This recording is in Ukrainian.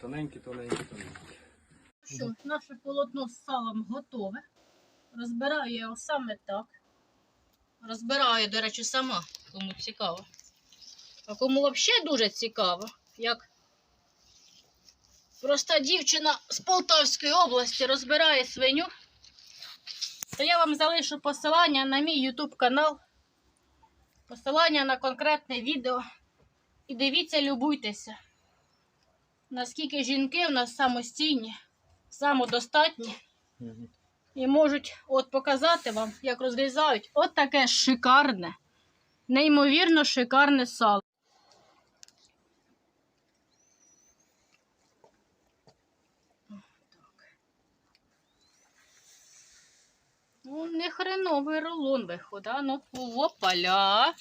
тоненькі, тоненькі, тоненькі. Що, наше полотно з салом готове. Розбираю його саме так. Розбираю, до речі, сама, кому цікаво. А кому взагалі дуже цікаво, як проста дівчина з Полтавської області розбирає свиню, то я вам залишу посилання на мій YouTube канал, посилання на конкретне відео. І дивіться, любуйтеся, наскільки жінки в нас самостійні самодостатні і можуть от показати вам, як розрізають от таке шикарне, неймовірно шикарне сало. Ну, не хреновий рулон виходить, ну опаля.